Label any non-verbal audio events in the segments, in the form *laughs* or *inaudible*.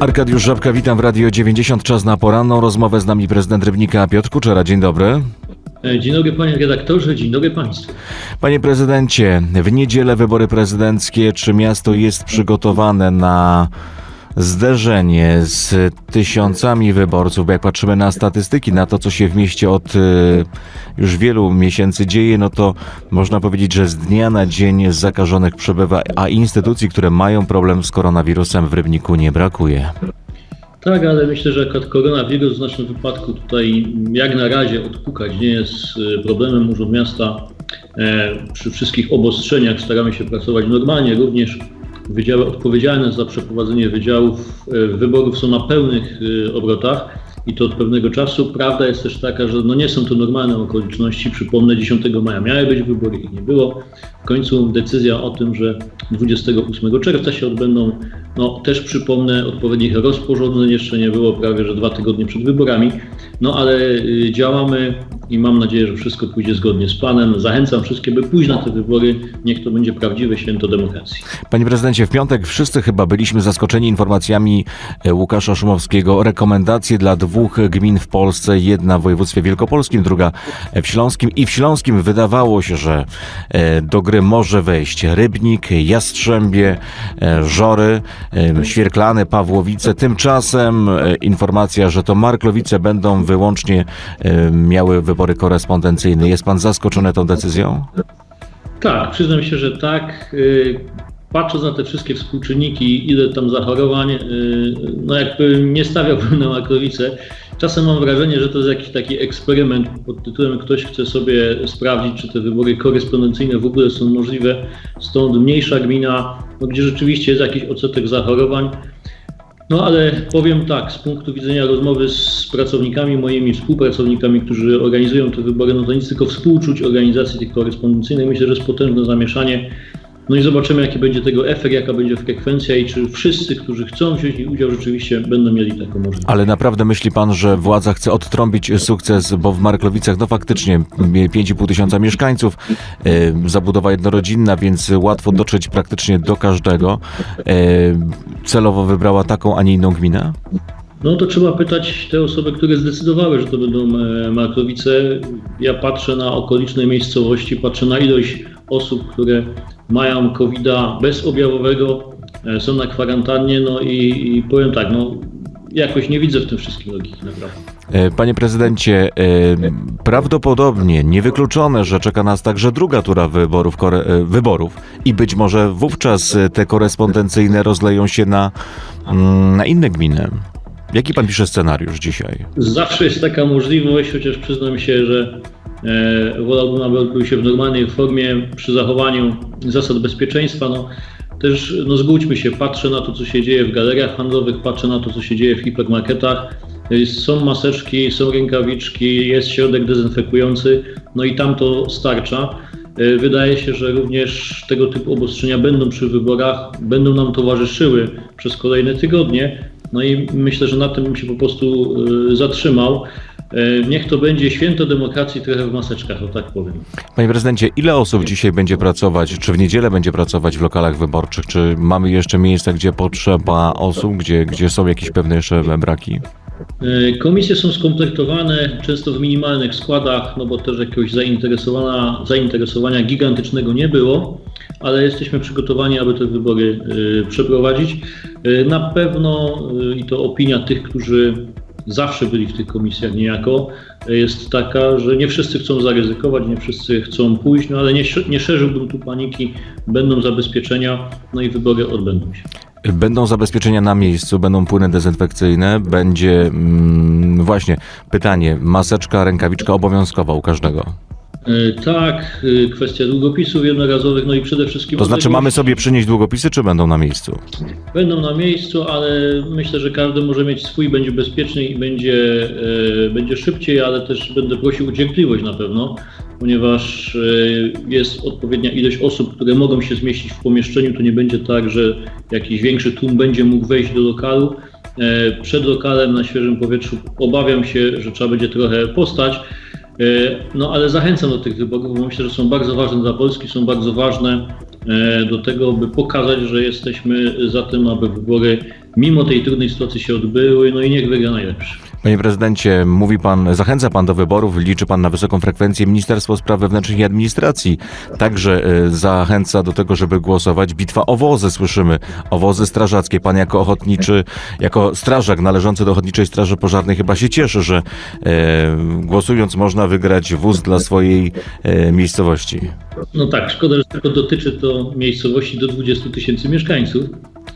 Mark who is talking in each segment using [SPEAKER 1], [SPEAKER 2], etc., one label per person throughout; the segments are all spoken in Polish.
[SPEAKER 1] Arkadiusz Żabka, witam w Radio 90. Czas na poranną rozmowę z nami prezydent Rybnika Piotr Kuczera. Dzień dobry.
[SPEAKER 2] E, Dzień dobry panie redaktorze, dzień dobry państwu.
[SPEAKER 1] Panie prezydencie, w niedzielę wybory prezydenckie. Czy miasto jest przygotowane na zderzenie z tysiącami wyborców? Bo jak patrzymy na statystyki, na to, co się w mieście od y, już wielu miesięcy dzieje, no to można powiedzieć, że z dnia na dzień zakażonych przebywa, a instytucji, które mają problem z koronawirusem w Rybniku nie brakuje.
[SPEAKER 2] Tak, ale myślę, że koronawirus w naszym wypadku tutaj jak na razie odpukać nie jest e, problemem Urząd Miasta. E, Przy wszystkich obostrzeniach staramy się pracować normalnie. Również wydziały odpowiedzialne za przeprowadzenie wydziałów e, wyborów są na pełnych e, obrotach i to od pewnego czasu. Prawda jest też taka, że no nie są to normalne okoliczności. Przypomnę, 10 maja miały być wybory, ich nie było. W końcu decyzja o tym, że 28 czerwca się odbędą, no też przypomnę, odpowiednich rozporządzeń jeszcze nie było, prawie że dwa tygodnie przed wyborami. No ale y, działamy i mam nadzieję, że wszystko pójdzie zgodnie z planem. Zachęcam wszystkie, by pójść na te wybory. Niech to będzie prawdziwe święto demokracji.
[SPEAKER 1] Panie prezydencie, w piątek wszyscy chyba byliśmy zaskoczeni informacjami e, Łukasza Szumowskiego rekomendacje dla dwóch gmin w Polsce, jedna w województwie wielkopolskim, druga w Śląskim. I w Śląskim wydawało się, że e, do gry może wejść Rybnik, Jastrzębie, e, Żory, e, Świerklany, Pawłowice. Tymczasem e, informacja, że to Marklowice będą wyłącznie e, miały wybory korespondencyjne. Jest pan zaskoczony tą decyzją?
[SPEAKER 2] Tak, przyznam się, że tak. Y, Patrząc na te wszystkie współczynniki, ile tam zachorowań, y, no jakby nie stawiałbym na makrowice. Czasem mam wrażenie, że to jest jakiś taki eksperyment pod tytułem ktoś chce sobie sprawdzić, czy te wybory korespondencyjne w ogóle są możliwe. Stąd mniejsza gmina, no, gdzie rzeczywiście jest jakiś odsetek zachorowań. No ale powiem tak, z punktu widzenia rozmowy z pracownikami moimi, współpracownikami, którzy organizują te wybory, no to nic tylko współczuć organizacji tych korespondencyjnych. Myślę, że jest potężne zamieszanie. No i zobaczymy, jaki będzie tego efekt, jaka będzie frekwencja i czy wszyscy, którzy chcą wziąć udział, rzeczywiście będą mieli taką możliwość.
[SPEAKER 1] Ale naprawdę myśli pan, że władza chce odtrąbić sukces, bo w Marklowicach no faktycznie mie- 5,5 tysiąca mieszkańców, e, zabudowa jednorodzinna, więc łatwo dotrzeć praktycznie do każdego. E, celowo wybrała taką, a nie inną gminę?
[SPEAKER 2] No to trzeba pytać te osoby, które zdecydowały, że to będą e, Markowice. Ja patrzę na okoliczne miejscowości, patrzę na ilość osób, które mają COVID-a bezobjawowego, e, są na kwarantannie, no i, i powiem tak, no jakoś nie widzę w tym wszystkim logiki naprawdę.
[SPEAKER 1] E, Panie prezydencie, prawdopodobnie niewykluczone, że czeka nas także druga tura wyborów, wyborów i być może wówczas te korespondencyjne rozleją się na, mm, na inne gminy. Jaki pan pisze scenariusz dzisiaj?
[SPEAKER 2] Zawsze jest taka możliwość, chociaż przyznam się, że e, wolałbym, aby odbył się w normalnej formie, przy zachowaniu zasad bezpieczeństwa. No, też no, zgódźmy się, patrzę na to, co się dzieje w galeriach handlowych, patrzę na to, co się dzieje w hipermarketach. Są maseczki, są rękawiczki, jest środek dezynfekujący, no i tam to starcza. E, Wydaje się, że również tego typu obostrzenia będą przy wyborach, będą nam towarzyszyły przez kolejne tygodnie. No i myślę, że na tym bym się po prostu y, zatrzymał. Y, Niech to będzie święto demokracji trochę w maseczkach, o tak powiem.
[SPEAKER 1] Panie prezydencie, ile osób dzisiaj będzie pracować, czy w niedzielę będzie pracować w lokalach wyborczych? Czy mamy jeszcze miejsca, gdzie potrzeba osób, gdzie, gdzie są jakieś pewne jeszcze braki?
[SPEAKER 2] Y, Komisje są skomplektowane często w minimalnych składach, no bo też jakiegoś zainteresowania, zainteresowania gigantycznego nie było, ale jesteśmy przygotowani, aby te wybory y, przeprowadzić. Y, Na pewno, i to opinia tych, którzy zawsze byli w tych komisjach niejako, jest taka, że nie wszyscy chcą zaryzykować, nie wszyscy chcą pójść, no ale nie, nie szerzyłbym tu paniki, będą zabezpieczenia, no i wybory odbędą się.
[SPEAKER 1] Będą zabezpieczenia na miejscu, będą płyny dezynfekcyjne, będzie mm, właśnie pytanie, maseczka, rękawiczka obowiązkowa u każdego.
[SPEAKER 2] Y, Tak, y, kwestia długopisów jednorazowych, no i przede wszystkim.
[SPEAKER 1] To znaczy mamy sobie przynieść długopisy, czy będą na miejscu?
[SPEAKER 2] Będą na miejscu, ale myślę, że każdy może mieć swój, będzie bezpieczny i będzie, e, będzie szybciej, ale też będę prosił o cierpliwość na pewno, ponieważ e, jest odpowiednia ilość osób, które mogą się zmieścić w pomieszczeniu. To nie będzie tak, że jakiś większy tłum będzie mógł wejść do lokalu. E, Przed lokalem na świeżym powietrzu obawiam się, że trzeba będzie trochę postać. E, No ale zachęcam do tych wyborów, bo myślę, że są bardzo ważne dla Polski, są bardzo ważne do tego, by pokazać, że jesteśmy za tym, aby wybory mimo tej trudnej sytuacji się odbyły, no i niech wygra najlepszy.
[SPEAKER 1] Panie prezydencie, mówi pan, zachęca pan do wyborów, liczy pan na wysoką frekwencję. Ministerstwo Spraw Wewnętrznych i Administracji także y, zachęca do tego, żeby głosować. Bitwa o wozy, słyszymy, o wozy strażackie. Pan jako ochotniczy, jako strażak należący do Ochotniczej Straży Pożarnej chyba się cieszy, że e, głosując można wygrać wóz dla swojej e, miejscowości.
[SPEAKER 2] No tak, szkoda, że tylko dotyczy to miejscowości do 20 tysięcy mieszkańców,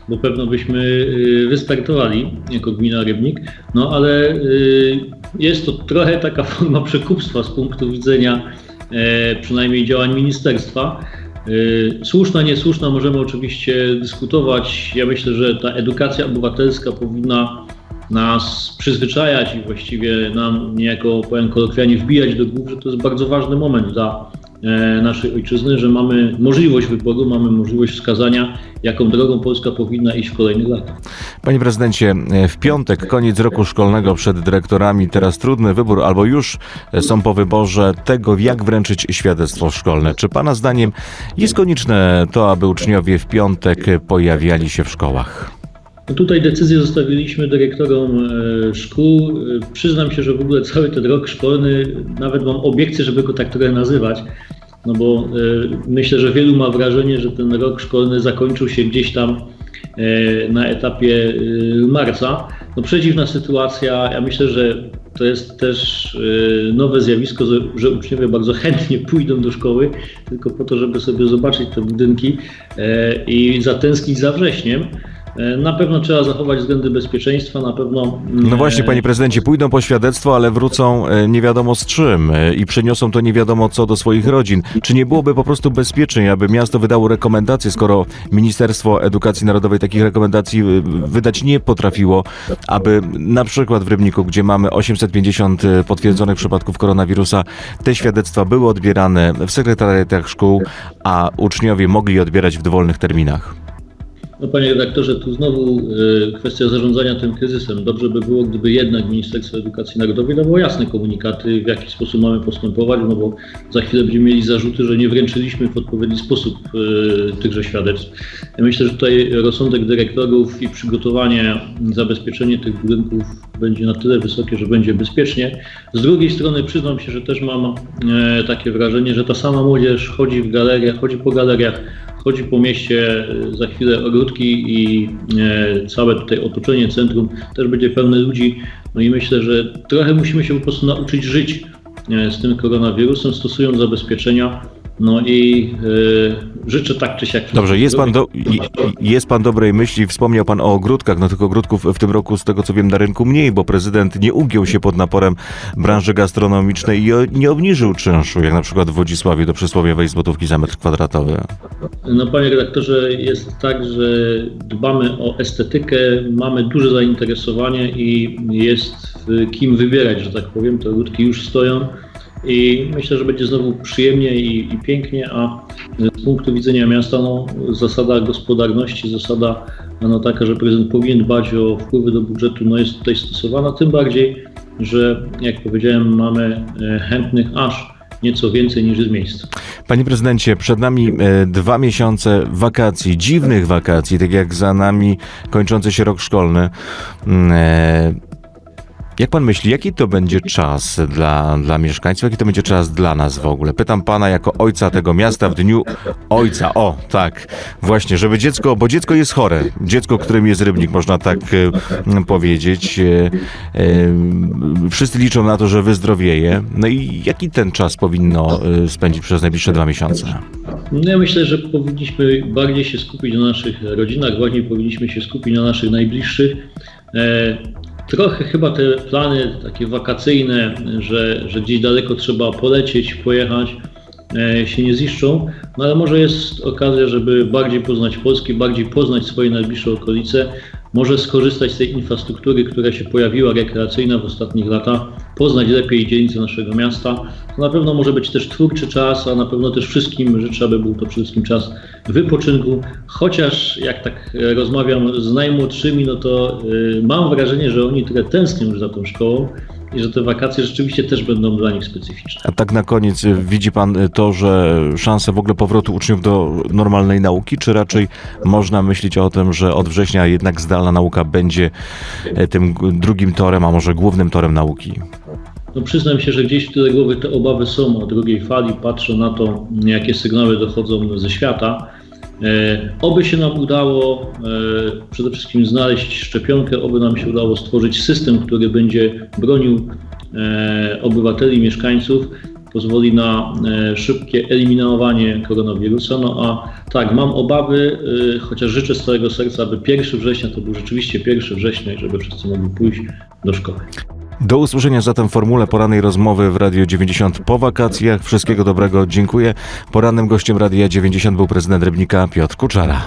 [SPEAKER 2] bo pewno byśmy wystartowali jako gmina Rybnik, no ale y, jest to trochę taka *laughs* forma przekupstwa z punktu widzenia e, przynajmniej działań ministerstwa. Y, Słuszna, niesłuszna, możemy oczywiście dyskutować. Ja myślę, że ta edukacja obywatelska powinna nas przyzwyczajać i właściwie nam niejako, powiem kolokwialnie, wbijać do głów, że to jest bardzo ważny moment dla e, naszej ojczyzny, że mamy możliwość wyboru, mamy możliwość wskazania, jaką drogą Polska powinna iść w kolejnych latach.
[SPEAKER 1] Panie prezydencie, e, w piątek koniec roku szkolnego przed dyrektorami. Teraz trudny wybór, albo już e, są po wyborze tego, jak wręczyć świadectwo szkolne. Czy Pana zdaniem jest konieczne to, aby uczniowie w piątek pojawiali się w szkołach?
[SPEAKER 2] Tutaj decyzję zostawiliśmy dyrektorom e, szkół. E, Przyznam się, że w ogóle cały ten rok szkolny, nawet mam obiekcję, żeby go tak trochę nazywać, no bo e, myślę, że wielu ma wrażenie, że ten rok szkolny zakończył się gdzieś tam na etapie marca. No przeciwna sytuacja, ja myślę, że to jest też nowe zjawisko, że- uczniowie bardzo *laughs* chętnie pójdą do szkoły, tylko po to, żeby sobie zobaczyć te budynki i zatęsknić za wrześniem. E, Na pewno trzeba zachować względy bezpieczeństwa, na pewno.
[SPEAKER 1] No właśnie,
[SPEAKER 2] e,
[SPEAKER 1] panie prezydencie, pójdą po świadectwo, ale wrócą e, nie wiadomo z czym i przyniosą to nie wiadomo co do swoich rodzin. Czy nie byłoby po prostu bezpieczniej, aby miasto wydało rekomendacje, skoro Ministerstwo Edukacji Narodowej takich rekomendacji wydać nie potrafiło, aby na przykład w Rybniku, gdzie mamy 850 potwierdzonych przypadków koronawirusa, te świadectwa były odbierane w sekretariatach szkół, a uczniowie mogli je odbierać w dowolnych terminach?
[SPEAKER 2] No panie redaktorze, tu znowu e, kwestia zarządzania tym kryzysem. Dobrze by było, gdyby jednak Ministerstwo Edukacji Narodowej dawało jasne komunikaty, w jaki sposób mamy postępować, no bo za chwilę będziemy mieli zarzuty, że nie wręczyliśmy w odpowiedni sposób e, tychże świadectw. Ja myślę, że tutaj rozsądek dyrektorów i przygotowanie, zabezpieczenie tych budynków będzie na tyle wysokie, że będzie bezpiecznie. Z drugiej strony przyznam się, że też mam e, takie wrażenie, że ta sama młodzież chodzi w galeriach, chodzi po galeriach, chodzi po mieście, e, za chwilę ogródki i e, całe tutaj otoczenie centrum też będzie pełne ludzi. No i myślę, że trochę musimy się po prostu nauczyć żyć e, z tym koronawirusem, stosując zabezpieczenia. No i e, życzę tak czy siak.
[SPEAKER 1] Dobrze, jest pan, do, jest pan dobrej myśli, wspomniał pan o ogródkach, no tych ogródków w tym roku, z tego co wiem, na rynku mniej, bo prezydent nie ugiął się pod naporem branży gastronomicznej i nie obniżył czynszu, jak na przykład w Wodzisławie do przysłowiowej złotówki za metr kwadratowy.
[SPEAKER 2] No panie redaktorze, jest tak, że dbamy o estetykę, mamy duże zainteresowanie i jest w kim wybierać, że tak powiem. Te ogródki już stoją i myślę, że będzie znowu przyjemnie i, i pięknie, a z punktu widzenia miasta no, zasada gospodarności, zasada no, taka, że prezydent powinien dbać o wpływy do budżetu, no, jest tutaj stosowana, tym bardziej, że jak powiedziałem, mamy e, chętnych aż nieco więcej niż jest miejsc.
[SPEAKER 1] Panie prezydencie, przed nami e, dwa miesiące wakacji, dziwnych wakacji, tak jak za nami kończący się rok szkolny. Jak pan myśli, jaki to będzie czas dla, dla mieszkańców, jaki to będzie czas dla nas w ogóle? Pytam pana jako ojca tego miasta w dniu ojca. O, tak, właśnie, żeby dziecko, bo dziecko jest chore. Dziecko, którym jest rybnik, można tak e, powiedzieć. E, e, wszyscy liczą na to, że wyzdrowieje. No i jaki ten czas powinno e, spędzić przez najbliższe dwa miesiące?
[SPEAKER 2] No ja myślę, że powinniśmy bardziej się skupić na naszych rodzinach, bardziej powinniśmy się skupić na naszych najbliższych. E, trochę chyba te plany takie wakacyjne, że, że gdzieś daleko trzeba polecieć, pojechać, e, się nie ziszczą, no ale może jest okazja, żeby bardziej poznać Polskę, bardziej poznać swoje najbliższe okolice, może skorzystać z tej infrastruktury, która się pojawiła rekreacyjna w ostatnich latach, poznać lepiej dzielnice naszego miasta. To na pewno może być też twórczy czas, a na pewno też wszystkim życzę, aby był to przede wszystkim czas wypoczynku. Chociaż jak tak e, rozmawiam z najmłodszymi, no to y, mam wrażenie, że oni trochę tęsknią już za tą szkołą i że te wakacje rzeczywiście też będą dla nich specyficzne.
[SPEAKER 1] A tak na koniec, y, widzi pan y, to, że szanse w ogóle powrotu uczniów do normalnej nauki, czy raczej można myśleć o tym, że od września jednak zdalna nauka będzie e, tym drugim torem, a może głównym torem nauki?
[SPEAKER 2] No przyznam się, że gdzieś w tyle głowy te obawy są o drugiej fali, patrzę na to, jakie sygnały dochodzą ze świata. E, oby się nam udało e, przede wszystkim znaleźć szczepionkę, oby nam się udało stworzyć system, który będzie bronił e, obywateli, mieszkańców, pozwoli na szybkie eliminowanie koronawirusa. No a tak, mam obawy, chociaż życzę z całego serca, aby 1 września to był rzeczywiście 1 września i żeby wszyscy mogli pójść do szkoły.
[SPEAKER 1] Do usłyszenia zatem formule porannej rozmowy w Radio 90 po wakacjach. Wszystkiego dobrego, dziękuję. Porannym gościem Radia 90 był prezydent Rybnika Piotr Kuczara.